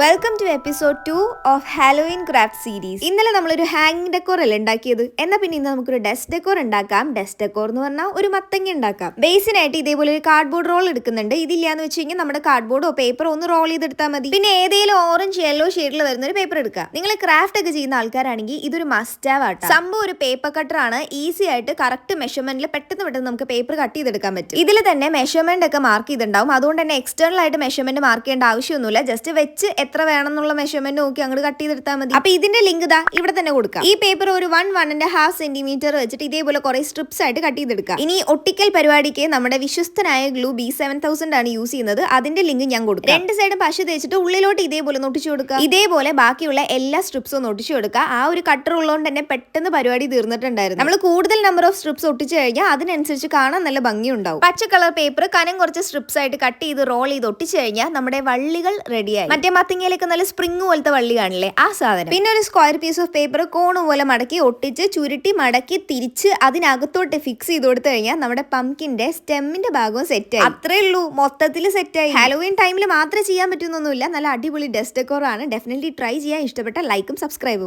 Welcome to episode two of Halloween craft series ഇന്നലെ നമ്മളൊരു ഹാങ്ങിങ് ഡെക്കോർ അല്ലേ ഉണ്ടാക്കിയത്? എന്നാൽ പിന്നെ ഇന്ന് നമുക്കൊരു ഡെസ്ക് ഡെക്കോർ ഉണ്ടാക്കാം. ഡെസ്ക് ഡെക്കോർ എന്ന് പറഞ്ഞാൽ ഒരു മത്തങ്ങ ഉണ്ടാക്കാം. ബേസിനായിട്ട് ഇതേപോലെ ഒരു കാർഡ്ബോർഡ് റോൾ എടുക്കുന്നുണ്ട്. ഇതില്ലാന്ന് വെച്ച് കഴിഞ്ഞാൽ നമ്മുടെ കാർഡ്ബോർഡോ പേപ്പറോ ഒന്ന് റോൾ ചെയ്തെടുത്താൽ മതി. പിന്നെ ഏതെങ്കിലും ഓറഞ്ച് യെല്ലോ ഷെയ്ഡിൽ വരുന്ന ഒരു പേപ്പർ എടുക്കുക നിങ്ങൾ ക്രാഫ്റ്റ് ഒക്കെ ചെയ്യുന്ന ആൾക്കാരാണെങ്കിൽ ഇതൊരു മസ്റ്റ് ആവ് ആട്ടോ. സംഭവം ഒരു പേപ്പർ കട്ടറാണ് ഈസി ആയിട്ട് കറക്റ്റ് മെഷർമെന്റിൽ പെട്ടെന്ന് പെട്ടെന്ന് നമുക്ക് പേപ്പർ കട്ട് ചെയ്തെടുക്കാൻ പറ്റും. ഇതിൽ തന്നെ മെഷർമെന്റ് ഒക്കെ മാർക്ക് ചെയ്തിട്ടുണ്ടാവും. അതുകൊണ്ട് തന്നെ എക്സ്റ്റേണൽ ആയിട്ട് മെഷർമെന്റ് മാർക്ക് ചെയ്യേണ്ട ആവശ്യമൊന്നുമില്ല. ജസ്റ്റ് വെച്ച് എത്ര വേണം എന്നുള്ള മെഷർമെന്റ് നോക്കി അങ്ങോട്ട് കട്ട് ചെയ്തെടുത്താൽ മതി. അപ്പൊ ഇതിന്റെ ലിങ്ക് ഇതാ ഇവിടെ തന്നെ കൊടുക്കാം. ഈ പേപ്പർ ഒരു one one and half centimetre വെച്ചിട്ട് ഇതേപോലെ കുറെ സ്ട്രിപ്സ് ആയിട്ട് കട്ട് ചെയ്തെടുക്കാം. ഇനി ഒട്ടിക്കൽ പരിപാടിക്ക് നമ്മുടെ വിശ്വസ്തനായ ഗ്ലൂ ബി സെവൻ തൗസൻഡ് ആണ് യൂസ് ചെയ്യുന്നത്. അതിന്റെ ലിങ്ക് ഞാൻ കൊടുക്കാം. രണ്ട് സൈഡും പശ തേച്ചിട്ട് ഉള്ളിലോട്ട് ഇതേപോലെ ഒട്ടിച്ചു കൊടുക്കുക ഇതേപോലെ ബാക്കിയുള്ള എല്ലാ സ്ട്രിപ്സും ഒട്ടിച്ചു കൊടുക്കുക ആ ഒരു കട്ടർ ഉള്ളതുകൊണ്ട് തന്നെ പെട്ടെന്ന് പരിപാടി തീർന്നിട്ടുണ്ടായിരുന്നു. നമ്മൾ കൂടുതൽ നമ്പർ ഓഫ് സ്ട്രിപ്സ് ഒട്ടിച്ചു കഴിഞ്ഞാൽ അതിനനുസരിച്ച് കാണാൻ നല്ല ഭംഗിയുണ്ടാവും. പച്ച കളർ പേപ്പർ കനം കുറച്ച് സ്ട്രിപ്സ് ആയിട്ട് കട്ട് ചെയ്ത് റോൾ ചെയ്ത് ഒട്ടിച്ചു കഴിഞ്ഞാൽ നമ്മുടെ വള്ളികൾ റെഡിയായി മറ്റേ മത്തിങ്ങയിലൊക്കെ നല്ല സ്പ്രിങ് പോലത്തെ വള്ളി കാണില്ലേ ആ സാധനം. പിന്നെ ഒരു square piece of paper cone പോലെ മടക്കി ഒട്ടിച്ച് ചുരുട്ടി മടക്കി തിരിച്ച് അതിനകത്തോട്ട് ഫിക്സ് ചെയ്ത് കൊടുത്തു കഴിഞ്ഞാൽ നമ്മുടെ പംകിന്റെ സ്റ്റെമ്മിന്റെ ഭാഗവും സെറ്റ് ആയി. അത്രേ ഉള്ളൂ. മൊത്തത്തിൽ സെറ്റ് ആയി. ഹാലോവിൻ ടൈമിൽ മാത്രമേ ചെയ്യാൻ പറ്റുന്നൊന്നുമില്ല നല്ല അടിപൊളി ഡെസ്റ്റ് ഡെക്കോർ ആണ്. ഡെഫിനറ്റ്ലി ട്രൈ ചെയ്യാൻ ഇഷ്ടപ്പെട്ട ലൈക്കും സബ്സ്ക്രൈബും